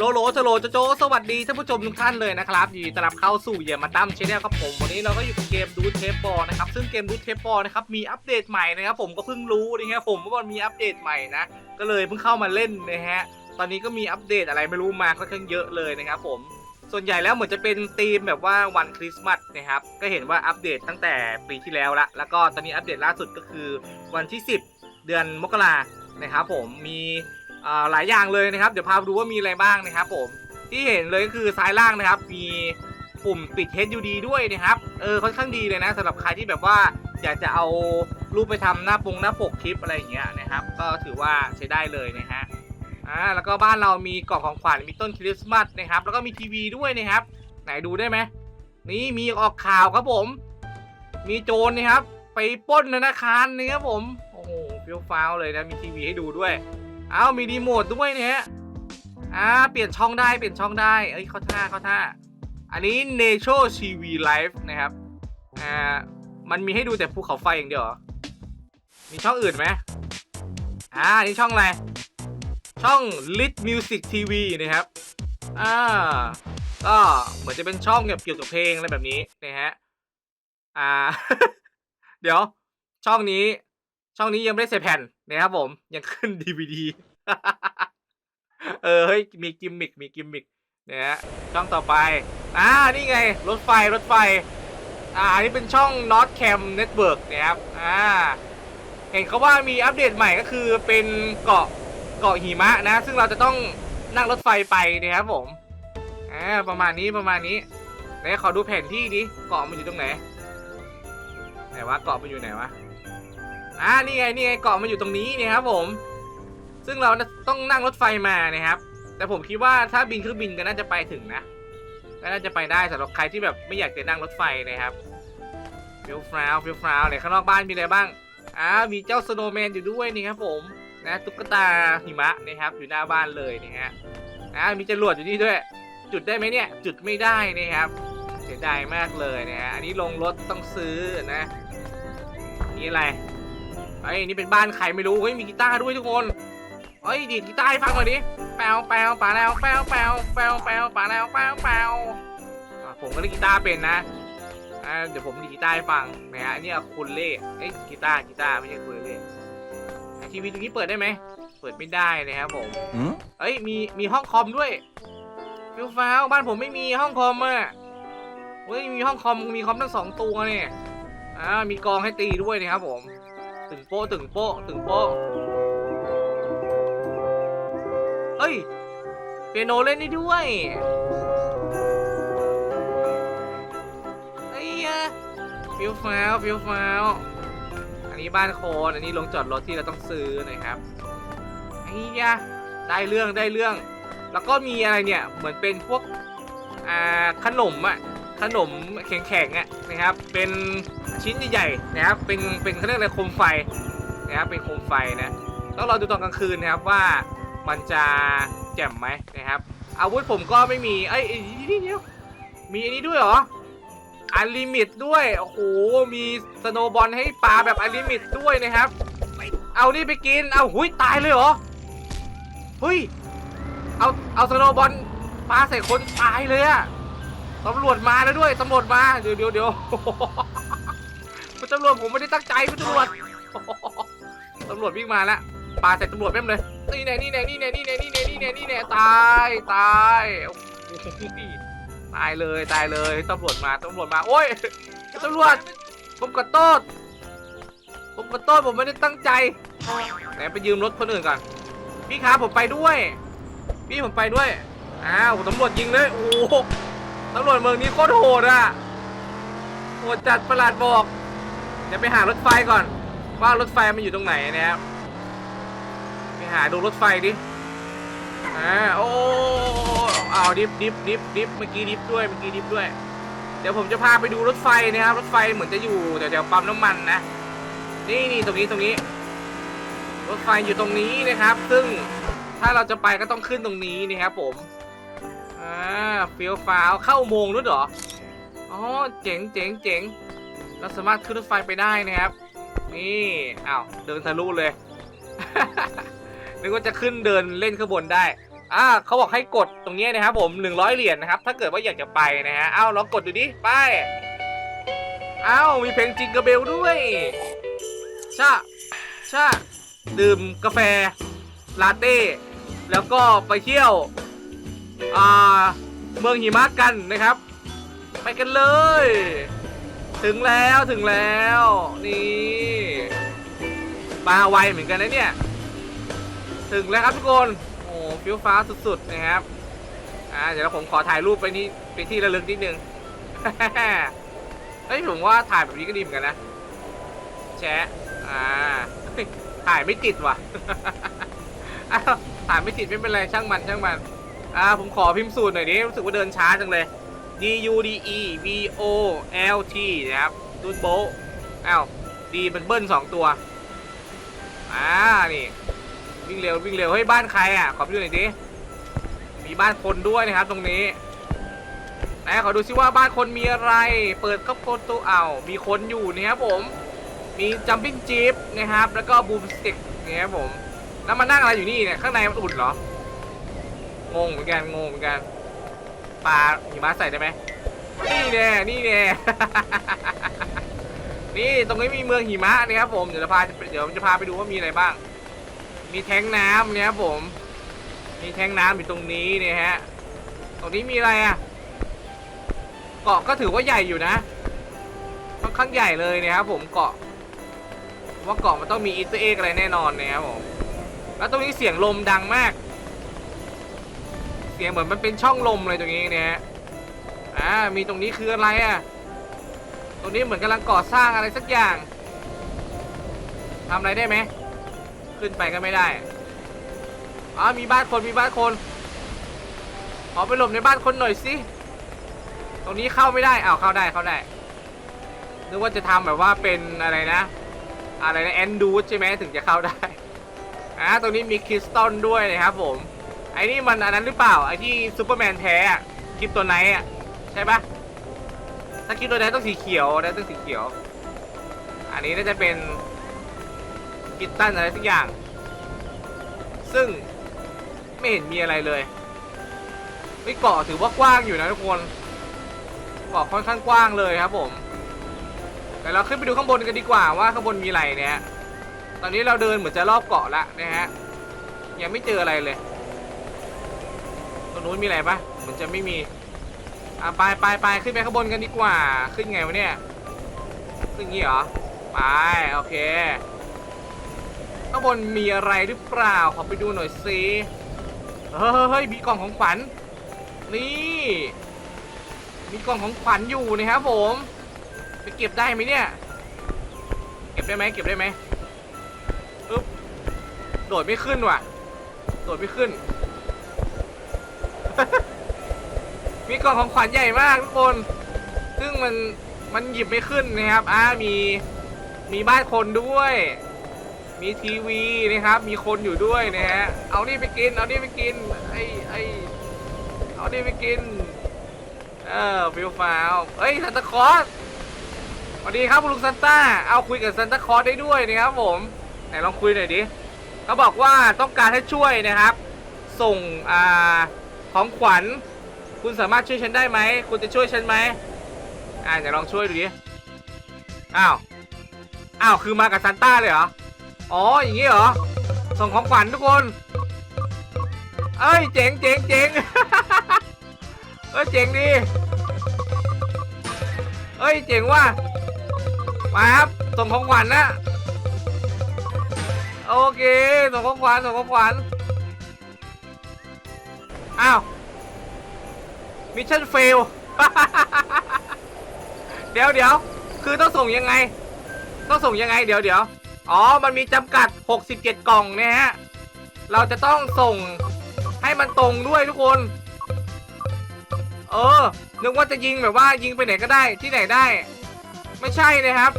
โลโลสโลโจโจสวัสดีท่านผู้ชมทุกท่านเลยนะครับยินดีต้อนรับเข้าสู่เยียมาตั้มชแนลครับผมวันนี้เราก็อยู่กับเกมดูเทปบอลนะครับซึ่งเกมดูเทปบอลนะครับมีอัปเดตใหม่นะครับผมก็เพิ่งรู้นะครับผมว่ามันมีอัปเดตใหม่นะก็เลยเพิ่งเข้ามาเล่นนะฮะตอนนี้ก็มีอัปเดตอะไรไม่รู้มาค่อนข้างเยอะเลยนะครับผมส่วนใหญ่แล้วเหมือนจะเป็นธีมแบบว่าวันคริสต์มาสนะครับก็เห็นว่าอัปเดตตั้งแต่ปีที่แล้วละแล้วก็ตอนนี้อัปเดตล่าสุดก็คือวันที่ 10 เดือนมกรานะครับผมมี หลายอย่างเลยนะครับ เดี๋ยวพาไปดูว่ามีอะไรบ้างนะครับ ผมที่เห็นเลยก็คือซ้ายล่างนะครับ มีปุ่มปิด HUD ด้วยนะครับเออค่อนข้างดีเลยนะสำหรับใครที่แบบว่าอยากจะเอารูปไปทำหน้าปงหน้าปกคลิปอะไรอย่างเงี้ยนะครับ ก็ถือว่าใช้ได้เลยนะฮะอ่าแล้วก็บ้านเรามีกล่องของขวัญมีต้นคริสต์มาสนะครับ แล้วก็มีทีวีด้วยนะครับ ไหนดูได้ไหมนี่มีออกข่าวครับผม มีโจรนะครับ ไปป้นธนาคารนี่ครับผมโอ้โหเฟี้ยวฟ้าวเลยนะมีทีวีให้ดูด้วย เอ้ามีรีโมทด้วยเนี่ยอ่าเปลี่ยนช่องได้เปลี่ยนช่องได้เอ้ยเข้าท่าเข้าท่า อันนี้ Nature TV Live นะครับอ่ามันมีให้ดูแต่ภูเขาไฟอย่างเดียวมีช่องอื่นไหมอ่าอันนี่ช่องอะไร ช่อง Lit Music TV นะครับอ่าก็เหมือนจะเป็นช่องเกี่ยวกับเพลงอะไรแบบนี้นะฮะอ่า เดี๋ยว ช่องนี้ ช่องนี้ยังไม่ได้ใส่แผ่น นะครับผมยังขึ้น DVD เออเฮ้ยมีกิมมิกมีกิมมิกนี่ฮะช่องต่อไป อ่า นี่ไง รถไฟรถไฟ อ่าอันนี้เป็นช่อง North Cam Network นะครับ อ่า เห็นเขาว่ามีอัปเดตใหม่ก็คือเป็นเกาะเกาะหิมะนะ ซึ่งเราจะต้องนั่งรถไฟไปนะครับผม อ่า ประมาณนี้ประมาณนี้ไหนขอดูแผนที่ดิ เกาะมันอยู่ตรงไหน ไหนวะ เกาะมันอยู่ไหนวะ อ่านี่ไงนี่ไงเกาะมันอยู่ตรงนี้นี่ครับผม ซึ่งเราต้องนั่งรถไฟมานะครับ แต่ผมคิดว่าถ้าบินเครื่องบินก็น่าจะไปถึงนะก็น่าจะไปได้สำหรับใครที่แบบไม่อยากจะนั่งรถไฟนะครับฟิลฟราวฟิลฟราวเนี่ยข้างนอกบ้านมีอะไรบ้างอ้าวมีเจ้าสโนว์แมนอยู่ด้วยนี่ครับผมนะตุ๊กตาหิมะนะครับอยู่หน้าบ้านเลยนะฮะอ่ามีจรวดอยู่นี่ด้วย จุดได้ไหมเนี่ย จุดไม่ได้นะครับเสียดายมากเลยนะฮะอันนี้ลงรถต้องซื้อนะนี่อะไร ไอ้ยนี่เป็นบ้านใครไม่รู้เฮ้ยมีกีตาร์ด้วยทุกคนเอ้ยดีดกีตาร์ให้ฟังหน่อยดิแปวแปวป่าแล้วแปวแปวแปวแปวป่าแล้วแปวแปวอะผมก็เล่นกีตาร์เป็นนะอ่าเดี๋ยวผมดีดกีตาร์ให้ฟังนะฮะอันนี้คุณเล่เอ้ยกีตาร์กีตาร์ไม่ใช่คุณเล่อะทีวีตรงนี้เปิดได้ไหมเปิดไม่ได้นะครับผม Hmm? เอ้ยมีมีห้องคอมด้วยฟิวฟ้าวบ้านผมไม่มีห้องคอมอะเฮ้ยมีห้องคอมมีคอมทั้งสองตัวเนี่ยอ่ามีกองให้ตีด้วยนะครับผม ตึงโป๊ะตึงโป๊ะตึงโป๊ะเอ้ย เปียโนเล่นได้ด้วยไอ้ยะฟิวฟ้าวฟิวฟ้าวอันนี้บ้านโคนอันนี้ลงจอดรถที่เราต้องซื้อนะครับไอ้ยะได้เรื่องได้เรื่อง แล้วก็มีอะไรเนี่ย เหมือนเป็นพวก อ่า ขนมอะ ขนมแข็งๆอะนะครับ เป็นชิ้นใหญ่ๆนะครับ เป็นเป็นเขาเรียกอะไรโคมไฟนะครับ เป็นโคมไฟนะต้องรอดูตอนกลางคืนนะครับว่ามันจะแจ่มไหมนะครับ อาวุธผมก็ไม่มีเอ้ยเอ้ยเดี๋ยวเดี๋ยวมีอันนี้ด้วยเหรออันลิมิตด้วย โอ้โห มีสโนบอลให้ปลาแบบอันลิมิตด้วยนะครับ เอานี่ไปกิน เอาหุยตายเลยเหรอเฮ้ย เอา เอาสโนบอลปาใส่คนตายเลยอะ ตำรวจมาแล้วด้วยตำรวจมาเดี๋ยวเดี๋ยวเดี๋ยวคุณตำรวจผมไม่ได้ตั้งใจคุณตำรวจตำรวจวิ่งมาแล้วปาใส่ตำรวจแม่มเลยนี่แน่นี่แน่นี่แน่นี่แน่นี่แน่นี่แน่นี่แน่ตายตายตายเลยตายเลยตำรวจมาตำรวจมาโอ้ยตำรวจผมขอโทษผมขอโทษผมไม่ได้ตั้งใจไหนไปยืมรถคนอื่นก่อนพี่ครับผมไปด้วย พี่ผมไปด้วยอ้าวตำรวจยิงเลยโอ้ ตำรวจเมืองนี้โคตรโหดอะโหดจัดประหลาดบอก เดี๋ยวไปหารถไฟก่อน ว่ารถไฟมันอยู่ตรงไหนนะครับ ไปหาดูรถไฟดิอ่าโอ้เอาดิฟดิฟดิฟดิฟเมื่อกี้ดิฟด้วยเมื่อกี้ดิฟด้วย เดี๋ยวผมจะพาไปดูรถไฟนะครับ รถไฟเหมือนจะอยู่แถวๆปั๊มน้ำมันนะ นี่นี่ตรงนี้ตรงนี้ รถไฟอยู่ตรงนี้นะครับ ซึ่งถ้าเราจะไปก็ต้องขึ้นตรงนี้นะครับผม เฟียวฟ้าวเข้าอุโมงค์ด้วยเหรอ อ๋อ เจ๋งเจ๋งเจ๋งเราสามารถขึ้นรถไฟไปได้นะครับ นี่อ้าวเดินทะลุเลย นึกว่าจะขึ้นเดินเล่นข้างบนได้ อ่าเขาบอกให้กดตรงนี้นะครับผม 100 เหรียญนะครับ ถ้าเกิดว่าอยากจะไปนะฮะเอ้าลองกดดูดิ ไปเอ้ามีเพลงจิงกร์เบลด้วย ชา ชา ดื่มกาแฟ ลาเต้ แล้วก็ไปเที่ยว อ่าเมืองหิมะกันนะครับ ไปกันเลย ถึงแล้วถึงแล้วนี่มาไวเหมือนกันนะเนี่ย ถึงแล้วครับทุกคนโอ้ฟิวฟ้าสุดๆนะครับอ่าเดี๋ยวผมขอถ่ายรูปไปนี่ไปที่ระลึกนิดนึงเฮ้ยผมว่าถ่ายแบบนี้ก็ดีเหมือนกันนะแชะอ่าถ่ายไม่ติดว่ะถ่ายไม่ติดไม่เป็นไรช่างมันช่างมัน อ่าผมขอพิมพ์สูตรหน่อยดิรู้สึกว่าเดินช้าจังเลย D U D E B O L T นะครับดูดโบอ้าวดีเป็นเบิ้ลสองตัว อ่า นี่ วิ่งเร็ววิ่งเร็วเฮ้ยบ้านใครอะ ขอไปดูหน่อยดิ มีบ้านคนด้วยนะครับตรงนี้ไหนขอดูซิว่าบ้านคนมีอะไร เปิดก็คนตัวเอาวมีคนอยู่นะครับผม มีจัมปิ้งจีบนะครับ แล้วก็บูมสติกนะครับผม แล้วมานั่งอะไรอยู่นี่เนี่ย ข้างในมันอุ่นเหรอ งงเหมือนกันงงเหมือนกันปลาหิมะใส่ได้ไหมนี่แน่นี่แน่ นี่ตรงนี้มีเมืองหิมะนะครับผมเดี๋ยวจะพาเดี๋ยวจะพาไปดูว่ามีอะไรบ้าง มีแท้งน้ำนะครับผม มีแท้งน้ำอยู่ตรงนี้เนี่ยฮะ ตรงนี้มีอะไรอะเกาะก็ถือว่าใหญ่อยู่นะค่อนข้างใหญ่เลยนะครับผมเกาะว่าเกาะมันต้องมีอีสเตอร์เอ็กอะไรแน่นอนนะครับผมแล้วตรงนี้เสียงลมดังมาก สียงเหมือนมันเป็นช่องลมเลยตรงนี้เนี่ยอ่ามีตรงนี้คืออะไรอะตรงนี้เหมือนกำลังก่อสร้างอะไรสักอย่างทำอะไรได้ไหมขึ้นไปก็ไม่ได้อ๋อมีบ้านคนมีบ้านคนขอไปหลบในบ้านคนหน่อยสิตรงนี้เข้าไม่ได้อ้าวเข้าได้เข้าได้นึกว่าจะทำแบบว่าเป็นอะไรนะ อะไรนะแอนดูใช่ไหมถึงจะเข้าได้อ่าตรงนี้มีคริสตัลด้วยนะครับผม ไอ้นี่มันอันนั้นหรือเปล่าไอ้ที่ซูเปอร์แมนแท้อะคลิปตัวไหนอะใช่ปะถ้าคลิปตัวไหนต้องสีเขียวนะต้องสีเขียว อันนี้น่าจะเป็นกิตตันอะไรสักอย่าง ซึ่งไม่เห็นมีอะไรเลยไม่เกาะถือว่ากว้างอยู่นะทุกคนเกาะค่อนข้างกว้างเลยครับผมแต่เราขึ้นไปดูข้างบนกันดีกว่าว่าข้างบนมีอะไรเนี่ย ตอนนี้เราเดินเหมือนจะรอบเกาะละนะฮะ ยังไม่เจออะไรเลย รงนู้นมีอะไรปะเหมือนจะไม่มีอะไปไปไปขึ้นไปข้างบนกันดีกว่า ขึ้นไงวะเนี่ยขึ้นงี้เหรอไปโอเคข้างบนมีอะไรหรือเปล่าขอไปดูหน่อยสิเฮ้ยมีกล่องของขวัญนี่มีกล่องของขวัญอยู่นะครับผมไปเก็บได้ไหมเนี่ย เก็บได้ไหมเก็บได้ไหมอึ๊บโดดไม่ขึ้นว่ะ โดดไม่ขึ้น มีกล่องของขวัญใหญ่มากทุกคน ซึ่งมันมันหยิบไม่ขึ้นนะครับ อ่ามีมีบ้านคนด้วย มีทีวีนะครับ มีคนอยู่ด้วยนะฮะ เอานี่ไปกิน เอานี่ไปกิน ไอไอเอานี่ไปกิน เออฟิลฟาวเฮ้ยซันตาคอสสวัสดีครับคุณลุงซันต้า เอาคุยกับซันตาคอสได้ด้วยนะครับผม ไหนลองคุยหน่อยดิ เขาบอกว่าต้องการให้ช่วยนะครับ ส่ง อ่า ของขวัญ คุณสามารถช่วยฉันได้ไหม คุณจะช่วยฉันไหมอ่าเดี๋ยวลองช่วยดูดิ อ้าว อ้าว คือมากับซันต้าเลยเหรอ อ๋อ อย่างงี้เหรอ ส่งของขวัญทุกคน เอ้ย เจ๋งเจ๋งเจ๋งเอ้ย เจ๋งดี เอ้ย เจ๋งว่ะ มาครับ ส่งของขวัญนะ โอเค ส่งของขวัญ ส่งของขวัญ อ้าว มิชชั่นเฟล เดี๋ยวเดี๋ยว คือต้องส่งยังไง ต้องส่งยังไง เดี๋ยวเดี๋ยว อ๋อ มันมีจำกัด 67 กล่องเนะฮะ เราจะต้องส่งให้มันตรงด้วยทุกคน เออ นึกว่าจะยิงแบบว่ายิงไปไหนก็ได้ที่ไหนได้ ไม่ใช่นะครับ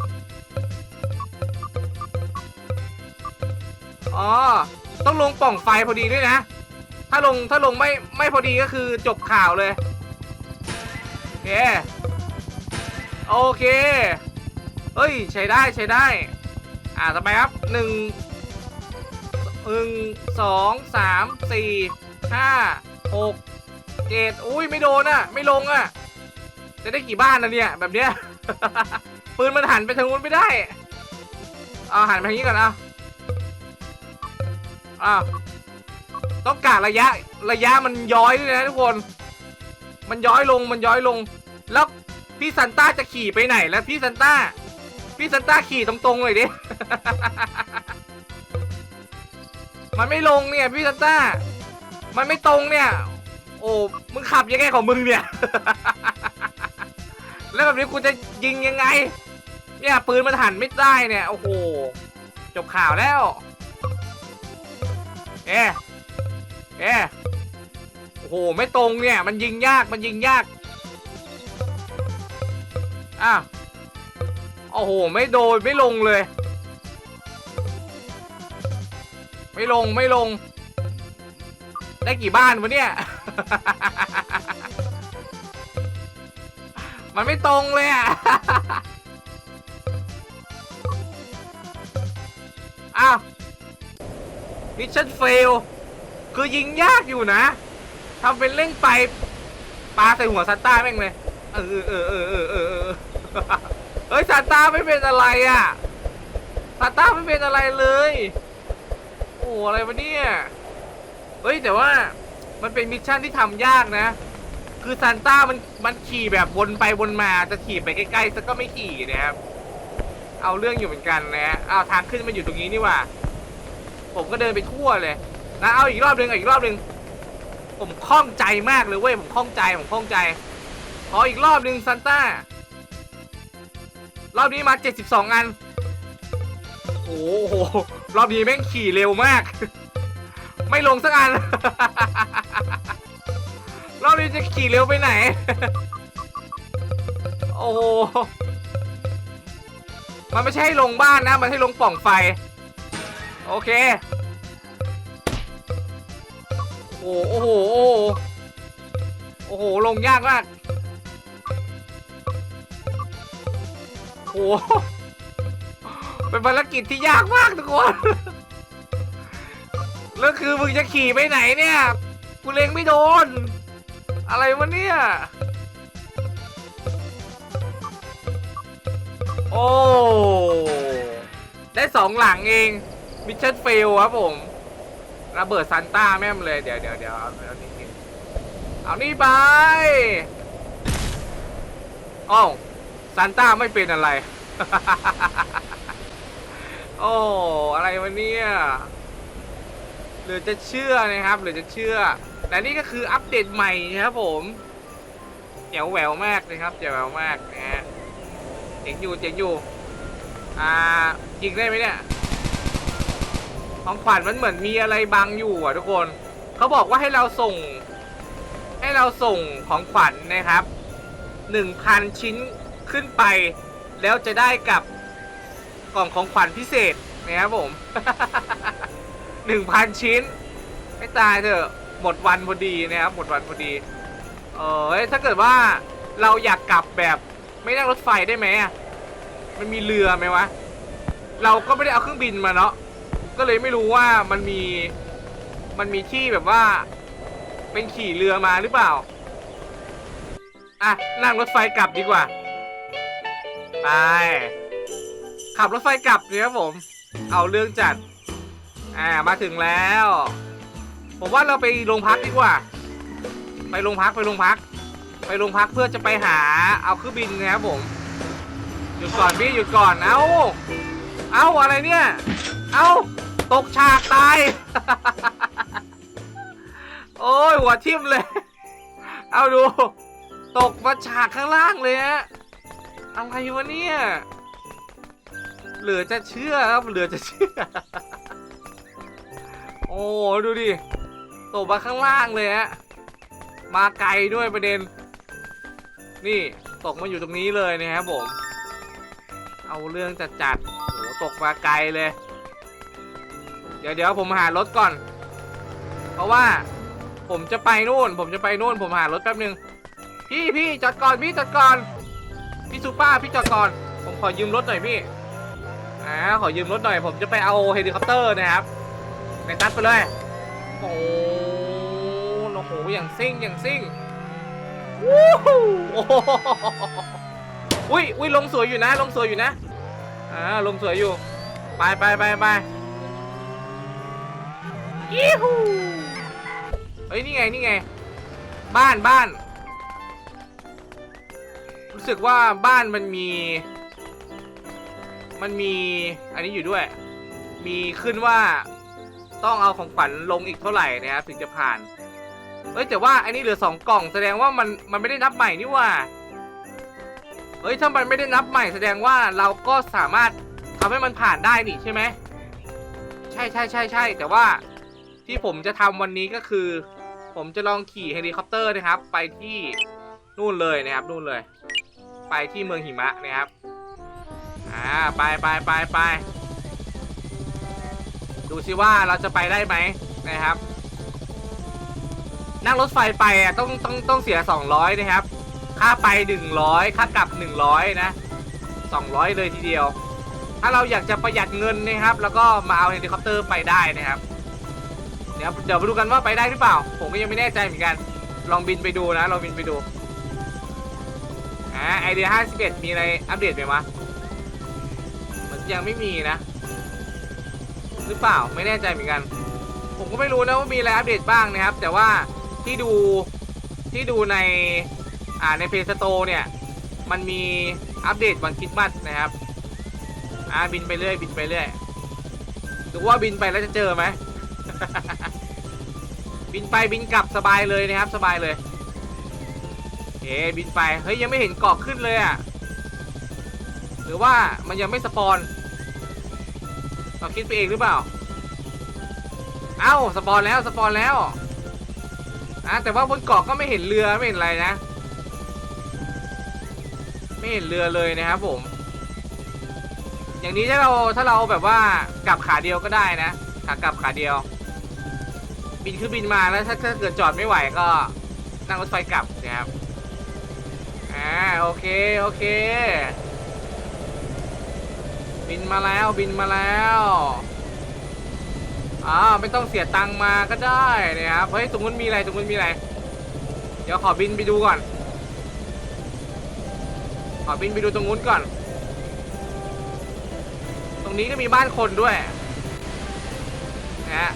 อ๋อ ต้องลงปล่องไฟพอดีด้วยนะ ถ้าลงถ้าลงไม่ไม่พอดีก็คือจบข่าวเลย โอเค โอเค เฮ้ย ใช้ได้ใช้ได้ อ่าต่อไปครับหนึ่งหนึ่งสองสามสี่ห้าหกเจ็ดอุ้ยไม่โดนอะ ไม่ลงอะ จะได้กี่บ้านนะเนี่ย แบบเนี้ย ปืนมันหันไปทางนู้นไม่ได้ เอาหันไปทางนี้ก่อนเอาอ้าว ต้องกะระยะระยะมันย้อยด้วยนะทุกคน มันย้อยลงมันย้อยลง แล้วพี่ซันต้าจะขี่ไปไหนแล้วพี่ซันต้า พี่ซันต้าขี่ตรงๆเลยดิ มันไม่ลงเนี่ยพี่ซันต้า มันไม่ตรงเนี่ย โอ้ มึงขับยังไงของมึงเนี่ย แล้วแบบนี้กูจะยิงยังไง เนี่ยปืนมันหันไม่ได้เนี่ย โอ้โห จบข่าวแล้ว เอ๊ะ เอ๊โอ้โห ไม่ตรงเนี่ย มันยิงยาก มันยิงยาก อ้าวโอ้โห ไม่โดน ไม่ลงเลย ไม่ลง ไม่ลง ได้กี่บ้านวะเนี่ย มันไม่ตรงเลยอะ อ้าวมิชชั่นเฟล คือยิงยากอยู่นะทำเป็นเล่งไปปาใส่หัวซานต้าแม่งเลยเออเออเออเออเออเออเฮ้ยซานต้าไม่เป็นอะไรอะซานต้าไม่เป็นอะไรเลย โอ้อะไรวะเนี่ยเฮ้ยแต่ว่ามันเป็นมิชชั่นที่ทำยากนะ คือซานต้ามันมันขี่แบบวนไปวนมาจะขี่ไปใกล้ๆซะก็ไม่ขี่นะครับ เอาเรื่องอยู่เหมือนกันนะเอาทางขึ้นมันอยู่ตรงนี้นี่ว่า ผมก็เดินไปทั่วเลย นะเอาอีกรอบหนึ่งเอาอีกรอบหนึ่งผมคล่องใจมากเลยเว้ยผมคล่องใจผมคล่องใจขออีกรอบหนึ่งซันต้ารอบนี้มา 72 อัน โอ้โห รอบนี้แม่งขี่เร็วมาก ไม่ลงสักอัน รอบนี้จะขี่เร็วไปไหน โอ้โห มันไม่ใช่ลงบ้านนะ มันให้ลงป่องไฟ โอเค โอ้โหโอ้โหโอ้โห โอ้โห ลงยากมากโอ้โหเป็นภารกิจที่ยากมากทุกคนแล้วคือมึงจะขี่ไปไหนเนี่ย กูเล็งไม่โดน อะไรวะเนี่ย โอ้ ได้สองหลังเอง มิชชั่นเฟลครับผม ระเบิดซันต้าแม่มเลย เดี๋ยวเดี๋ยวเดี๋ยวเอาเอานี่กินเอานี่ไปอ้าวซันต้าไม่เป็นอะไร โอ้อะไรวะเนี่ยหรือจะเชื่อนะครับ หรือจะเชื่อ แต่นี่ก็คืออัปเดตใหม่นะครับผมเจ๋วแหววมากนะครับเจ๋วแหววมากนะฮะเจ๋งอยู่เจ๋งอยู่ อ่ายิงได้ไหมเนี่ย ของขวัญมันเหมือนมีอะไรบังอยู่อะทุกคนเขาบอกว่าให้เราส่ง ให้เราส่งของขวัญนะครับหนึ่งพันชิ้นขึ้นไป แล้วจะได้กับกล่องของขวัญพิเศษนะครับผมหนึ่งพันชิ้น ไม่ตายเถอะหมดวันพอดีนะครับหมดวันพอดี เออถ้าเกิดว่าเราอยากกลับแบบไม่นั่งรถไฟได้ไหมมันมีเรือไหมวะ เราก็ไม่ได้เอาเครื่องบินมาเนาะ ก็เลยไม่รู้ว่ามันมีมันมีที่แบบว่า เป็นขี่เรือมาหรือเปล่า อะ นั่งรถไฟกลับดีกว่าไปขับรถไฟกลับเนี่ยครับผม เอาเรื่องจัด อ่ามาถึงแล้ว ผมว่าเราไปโรงพักดีกว่า ไปโรงพักไปโรงพัก ไปโรงพักเพื่อจะไปหาเอาเครื่องบินนะครับผมหยุดก่อนพี่หยุดก่อน เอ้า เอ้าอะไรเนี่ย เอ้า ตกฉากตาย โอ้ยหัวทิ่มเลย เอาดู ตกมาฉากข้างล่างเลยฮะอะไรวะเนี่ย เหลือจะเชื่อครับ เหลือจะเชื่อ โอ้ดูดิ ตกมาข้างล่างเลยฮะ มาไกลด้วยประเด็น นี่ตกมาอยู่ตรงนี้เลยนะครับผม เอาเรื่องจัดจัดโอ้ตกมาไกลเลย เดี๋ยวเดี๋ยวผมหารถก่อน เพราะว่าผมจะไปนู่น ผมจะไปนู่น ผมหารถแป๊บนึง พี่พี่จอดก่อนพี่จอดก่อน พี่ซูป้าพี่จอดก่อน ผมขอยืมรถหน่อยพี่ อ่าขอยืมรถหน่อย ผมจะไปเอาเฮลิคอปเตอร์นะครับในตัดไปเลยโอ้โหอย่างซิ่งอย่างซิ่งวู้ฮู้อุ้ยอุ้ยลงสวยอยู่นะ ลงสวยอยู่นะ อ่าลงสวยอยู่ ไปไปไปไป ยี่ฮูเฮ้ยนี่ไงนี่ไง บ้านบ้าน รู้สึกว่าบ้านมันมี มันมีอันนี้อยู่ด้วย มีขึ้นว่าต้องเอาของขวัญลงอีกเท่าไหร่นะครับถึงจะผ่านเฮ้ยแต่ว่าอันนี้เหลือสองกล่องแสดงว่ามันมันไม่ได้นับใหม่นี่ว่าเฮ้ยถ้ามันไม่ได้นับใหม่แสดงว่าเราก็สามารถทำให้มันผ่านได้นี่ใช่ไหมใช่ใช่ใช่ใช่แต่ว่า ที่ผมจะทำวันนี้ก็คือ ผมจะลองขี่เฮลิคอปเตอร์นะครับ ไปที่นู่นเลยนะครับนู่นเลย ไปที่เมืองหิมะนะครับอ่าไปไปไปไปดูซิว่าเราจะไปได้ไหมนะครับ นั่งรถไฟไปอะต้องต้องต้องเสีย 200 นะครับ ค่าไป 100 ค่ากลับ 100 นะ 200 เลยทีเดียว ถ้าเราอยากจะประหยัดเงินนะครับ แล้วก็มาเอาเฮลิคอปเตอร์ไปได้นะครับ ดี๋ยวเดี๋ยวไปดูกันว่าไปได้หรือเปล่า ผมก็ยังไม่แน่ใจเหมือนกัน ลองบินไปดูนะลองบินไปดูอ่าไอเดีย51 มีอะไรอัปเดตไหมวะเหมือนยังไม่มีนะ หรือเปล่าไม่แน่ใจเหมือนกัน ผมก็ไม่รู้นะว่ามีอะไรอัปเดตบ้างนะครับ แต่ว่าที่ดูที่ดูในอ่าในเพจสโตเนี่ยมันมีอัปเดตวันคริสต์มาสนะครับอ่าบินไปเรื่อยบินไปเรื่อยดูว่าบินไปแล้วจะเจอไหม บินไปบินกลับสบายเลยนะครับสบายเลยเอ๊บินไปเฮ้ยยังไม่เห็นเกาะขึ้นเลยอะหรือว่ามันยังไม่สปอนเราคิดไปเองหรือเปล่า เอ้าสปอนแล้วสปอนแล้วอะแต่ว่าบนเกาะก็ไม่เห็นเรือไม่เห็นอะไรนะ ไม่เห็นเรือเลยนะครับผม อย่างนี้ถ้าเราถ้าเราแบบว่ากลับขาเดียวก็ได้นะขากลับขาเดียว บินขึ้นบินมาแล้วถ้าถ้าเกิดจอดไม่ไหวก็นั่งรถไฟกลับนะครับอ่าโอเคโอเค บินมาแล้วบินมาแล้วอ่าไม่ต้องเสียตังค์มาก็ได้นะครับเฮ้ยตรงนู้นมีอะไรตรงนู้นมีอะไร เดี๋ยวขอบินไปดูก่อน ขอบินไปดูตรงนู้นก่อน ตรงนี้ก็มีบ้านคนด้วยนะฮะ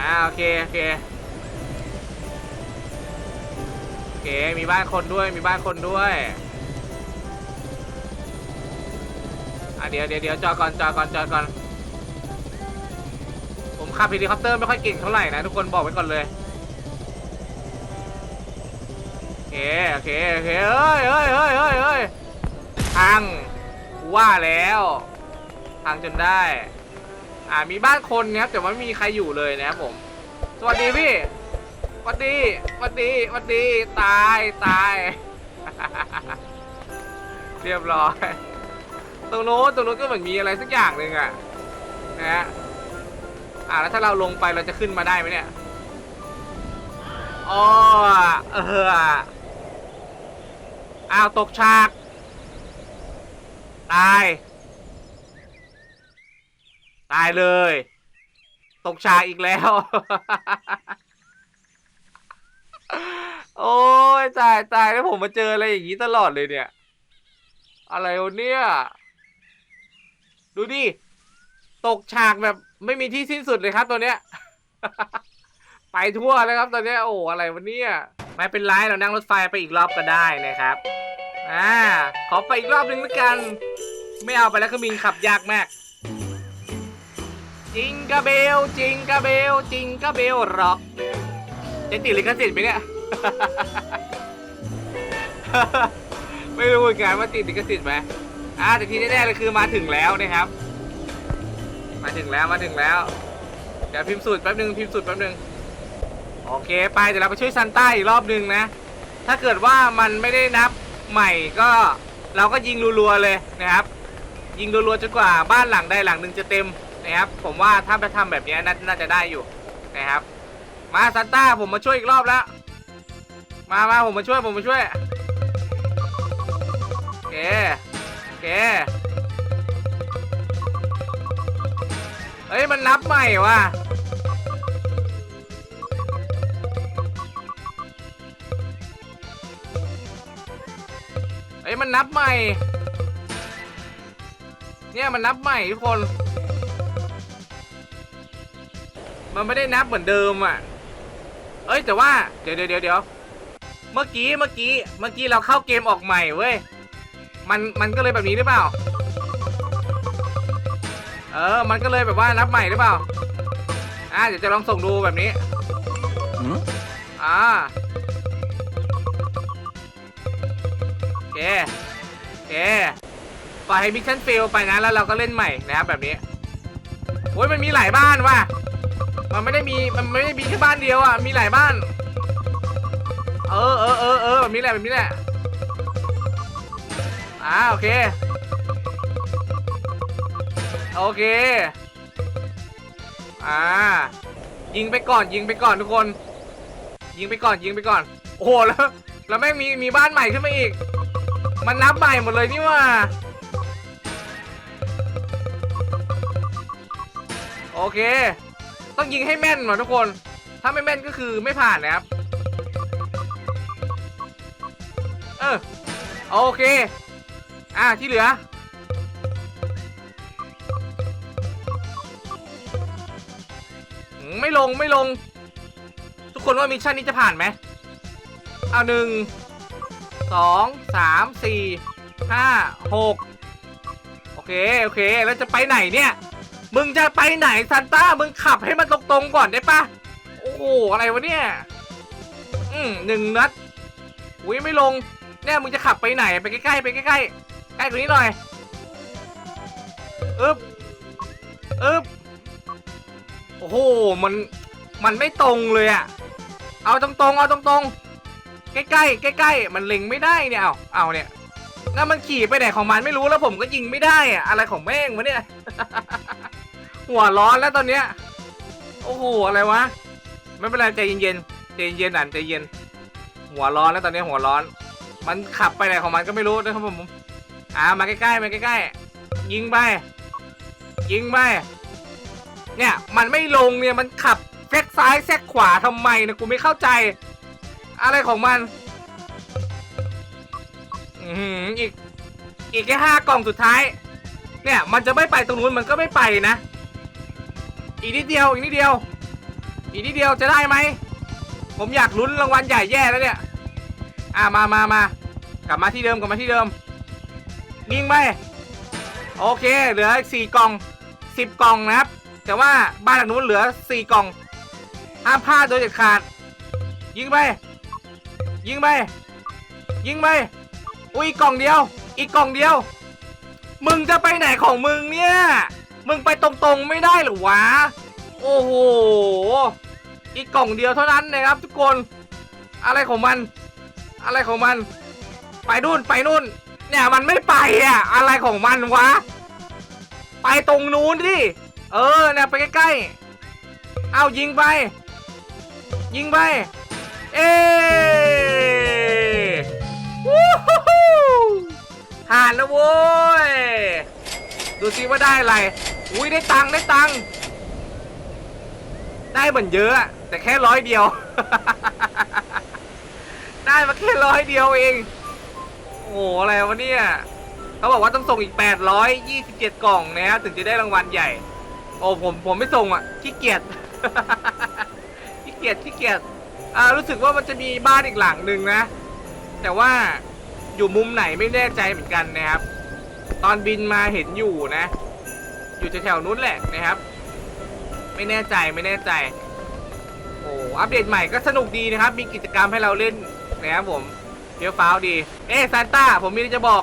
อ่าโอเคโอเคโอเคมีบ้านคนด้วยมีบ้านคนด้วยอะเดี๋ยวเดี๋ยวเดี๋ยวจอดก่อนจอดก่อนจอดก่อนผมขับเฮลิคอปเตอร์ไม่ค่อยเก่งเท่าไหร่นะทุกคนบอกไว้ก่อนเลยโอเคโอเคโอเคเฮ้ยเฮ้ยเฮ้ยเฮ้ยเฮ้ยพังว่าแล้วพังจนได้ อ่ามีบ้านคนนะครับแต่ว่าไม่มีใครอยู่เลยนะครับผม สวัสดีพี่สวัสดีสวัสดีสวัสดีตายตาย เรียบร้อยตรงโน้นตรงโน้นก็เหมือนมีอะไรสักอย่างหนึ่งอะนะฮะอ่าแล้วถ้าเราลงไปเราจะขึ้นมาได้ไหมเนี่ยอ๋อเอออ้าวตกฉาก ตาย ตายเลย ตกฉากอีกแล้ว โอ้ยตายตายแล้วผมมาเจออะไรอย่างนี้ตลอดเลยเนี่ย อะไรวะเนี่ย ดูดิ ตกฉากแบบไม่มีที่สิ้นสุดเลยครับตัวเนี้ย ไปทั่วเลยครับตอนเนี้ยโอ้อะไรวะเนี่ย ไม่เป็นไรเรานั่งรถไฟไปอีกรอบก็ได้นะครับ อ่า ขอไปอีกรอบหนึ่งแล้วกัน ไม่เอาไปแล้วเครื่องบินขับยากมาก จิงกะเบลจิงกะเบลจิงกะเบลร็อกจะติดลิขสิทธิ์ไหมเนี่ย ไม่รู้เหมือนกันว่าติดลิขสิทธิ์ไหมอ่าแต่ที่แน่ๆเลยคือมาถึงแล้วนะครับ มาถึงแล้วมาถึงแล้ว เดี๋ยวพิมพ์สูตรแป๊บนึงพิมพ์สูตรแป๊บนึงโอเค ไปเดี๋ยวเราไปช่วยซันต้าอีกรอบนึงนะ ถ้าเกิดว่ามันไม่ได้นับใหม่ก็เราก็ยิงรัวๆเลยนะครับ ยิงรัวๆจนกว่าบ้านหลังใดหลังหนึ่งจะเต็ม นะครับ ผมว่าถ้าไปทำแบบนี้น่าจะได้อยู่นะครับ มาซันต้าผมมาช่วยอีกรอบแล้ว มามาผมมาช่วยผมมาช่วยโอเกเคเฮ้ยมันนับใหม่ว่ะเฮ้ยมันนับใหม่ เนี่ยมันนับใหม่ทุกคน มันไม่ได้นับเหมือนเดิมอะ เอ้ยแต่ว่าเดี๋ยวเดี๋ยวเดี๋ยวเดี๋ยวเมื่อกี้เมื่อกี้เมื่อกี้เราเข้าเกมออกใหม่เว้ย มันมันก็เลยแบบนี้หรือเปล่า เออ มันก็เลยแบบว่านับใหม่หรือเปล่า อ่าเดี๋ยวจะลองส่งดูแบบนี้ Hmm? อ่าโอเคโอเคปล่อยให้มิชชั่นฟิลไปนะแล้วเราก็เล่นใหม่นะครับแบบนี้โอ้ยมันมีหลายบ้านว่ะ มันไม่ได้มีมันไม่ได้มีแค่บ้านเดียวอะมีหลายบ้าน เออเออเออเออแบบนี้แหละแบบนี้แหละอ่าโอเคโอเคอ่ายิงไปก่อนยิงไปก่อนทุกคน ยิงไปก่อนยิงไปก่อน โอ้โหแล้วแล้วแม่งมีมีบ้านใหม่ขึ้นมาอีก มันนับใหม่หมดเลยนี่ว่าโอเค ต้องยิงให้แม่นว่ะทุกคน ถ้าไม่แม่นก็คือไม่ผ่านนะครับ เออโอเค อะที่เหลือ ไม่ลงไม่ลง ทุกคนว่ามิชชั่นนี้จะผ่านไหมเอาหนึ่งสองสามสี่ห้าหกโอเค โอเค แล้วจะไปไหนเนี่ย มึงจะไปไหนซันต้า มึงขับให้มันตรงๆก่อนได้ปะโอ้โหอะไรวะเนี่ย อืมหนึ่งนัดอุ้ยไม่ลง เนี่ยมึงจะขับไปไหนไปใกล้ๆไปใกล้ๆใกล้กว่านี้หน่อยอึ๊บอึ๊บโอ้โหมันมันไม่ตรงเลยอะเอาตรงๆเอาตรงๆ ใกล้ๆใกล้ๆมันเล็งไม่ได้เนี่ยเอาเอาเนี่ยแล้วมันขี่ไปไหนของมันไม่รู้แล้วผมก็ยิงไม่ได้อะอะไรของแม่งวะเนี่ย หัวร้อนแล้วตอนเนี้ย โอ้โห อะไรวะ ไม่เป็นไรใจเย็นๆ ใจเย็นๆอ่านใจเย็น หัวร้อนแล้วตอนนี้หัวร้อน มันขับไปไหนของมันก็ไม่รู้นะครับผม อ่า มาใกล้ๆ มาใกล้ๆ ยิงไป ยิงไป เนี่ย มันไม่ลงเนี่ย มันขับแซกซ้ายแซกขวาทำไมนะกูไม่เข้าใจ อะไรของมัน อืออีก อีกแค่ห้ากล่องสุดท้าย เนี่ย มันจะไม่ไปตรงนู้นมันก็ไม่ไปนะ อีกนิดเดียวอีกนิดเดียว อีกนิดเดียวจะได้ไหม ผมอยากลุ้นรางวัลใหญ่แย่แล้วเนี่ย อ่ามามามากลับมาที่เดิมกลับมาที่เดิม ยิงไป โอเค เหลืออีกสี่กล่องสิบกล่องนะครับ แต่ว่าบ้านหลังนู้นเหลือสี่กล่องห้ามพลาดโดยเด็ดขาด ยิงไป ยิงไป ยิงไป อุ้ยกล่องเดียว อีกกล่องเดียว มึงจะไปไหนของมึงเนี่ย มึงไปตรงๆไม่ได้หรือวะ โอ้โห อีกกล่องเดียวเท่านั้นนะครับ ทุกคน อะไรของมัน อะไรของมัน ไปนู่นไปนู่น เนี่ยมันไม่ไปอะ อะไรของมันวะ ไปตรงนู้นดิ เออเนี่ยไปใกล้ๆ เอายิงไป ยิงไป เอ๊วู้ฮู้ฮู้ผ่านแล้วโว้ย ดูซิว่าได้อะไร อุ้ยได้ตังค์ได้ตังค์ ได้เหมือนเยอะแต่แค่ร้อยเดียว ได้มาแค่ร้อยเดียวเอง โอ้โหอะไรวะเนี่ยเขาบอกว่าต้องส่งอีก 827 กล่องนะครับถึงจะได้รางวัลใหญ่ โอ้ผมผมไม่ส่งอะขี้เกียจ ขี้เกียจขี้เกียจ อ่ารู้สึกว่ามันจะมีบ้านอีกหลังหนึ่งนะ แต่ว่าอยู่มุมไหนไม่แน่ใจเหมือนกันนะครับ ตอนบินมาเห็นอยู่นะ อยู่แถวๆนู้นแหละนะครับ ไม่แน่ใจไม่แน่ใจโอ้อัปเดตใหม่ก็สนุกดีนะครับ มีกิจกรรมให้เราเล่นนะครับผมเฟี้ยวฟ้าวดี เอ๊ะซานต้าผมมีอะไรจะบอก